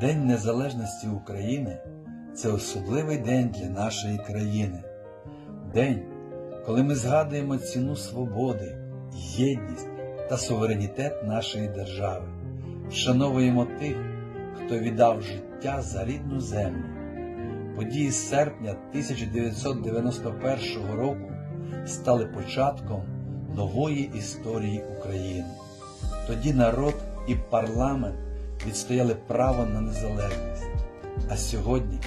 День Незалежності України це особливий день для нашої країни. День, коли ми згадуємо ціну свободи, єдність та суверенітет нашої держави, вшановуємо тих, хто віддав життя за рідну землю. Події серпня 1991 року стали початком нової історії України. Тоді народ і парламент відстояли право на незалежність. А сьогодні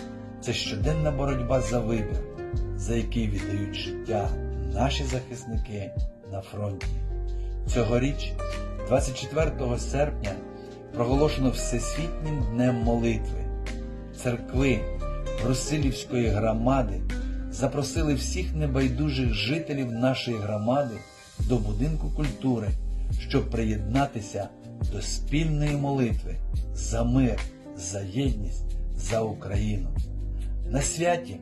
це щоденна боротьба за вибір, за який віддають життя наші захисники на фронті. Цьогоріч, 24 серпня, проголошено Всесвітнім днем молитви. Церкви Брусилівської громади запросили всіх небайдужих жителів нашої громади до будинку культури, щоб приєднатися до спільної молитви за мир, за єдність, за Україну. На святі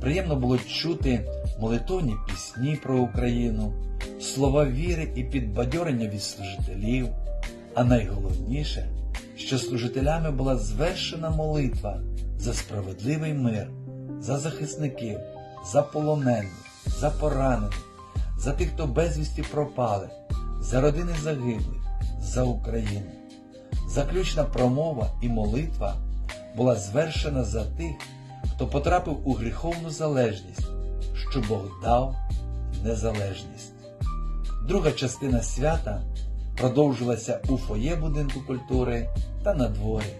приємно було чути молитовні пісні про Україну, слова віри і підбадьорення від служителів, а найголовніше, що служителями була звершена молитва за справедливий мир, за захисників, за полонених, за поранених, за тих, хто безвісті пропали, за родини загиблих, за Україну. Заключна промова і молитва була звершена за тих, хто потрапив у гріховну залежність, що Бог дав незалежність. Друга частина свята продовжилася у фоє будинку культури та на дворі,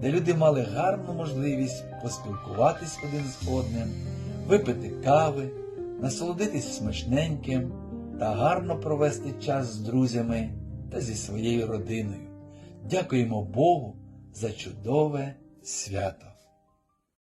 де люди мали гарну можливість поспілкуватись один з одним, випити кави, насолодитись смачненьким та гарно провести час з друзями та зі своєю родиною. Дякуємо Богу за чудове свято.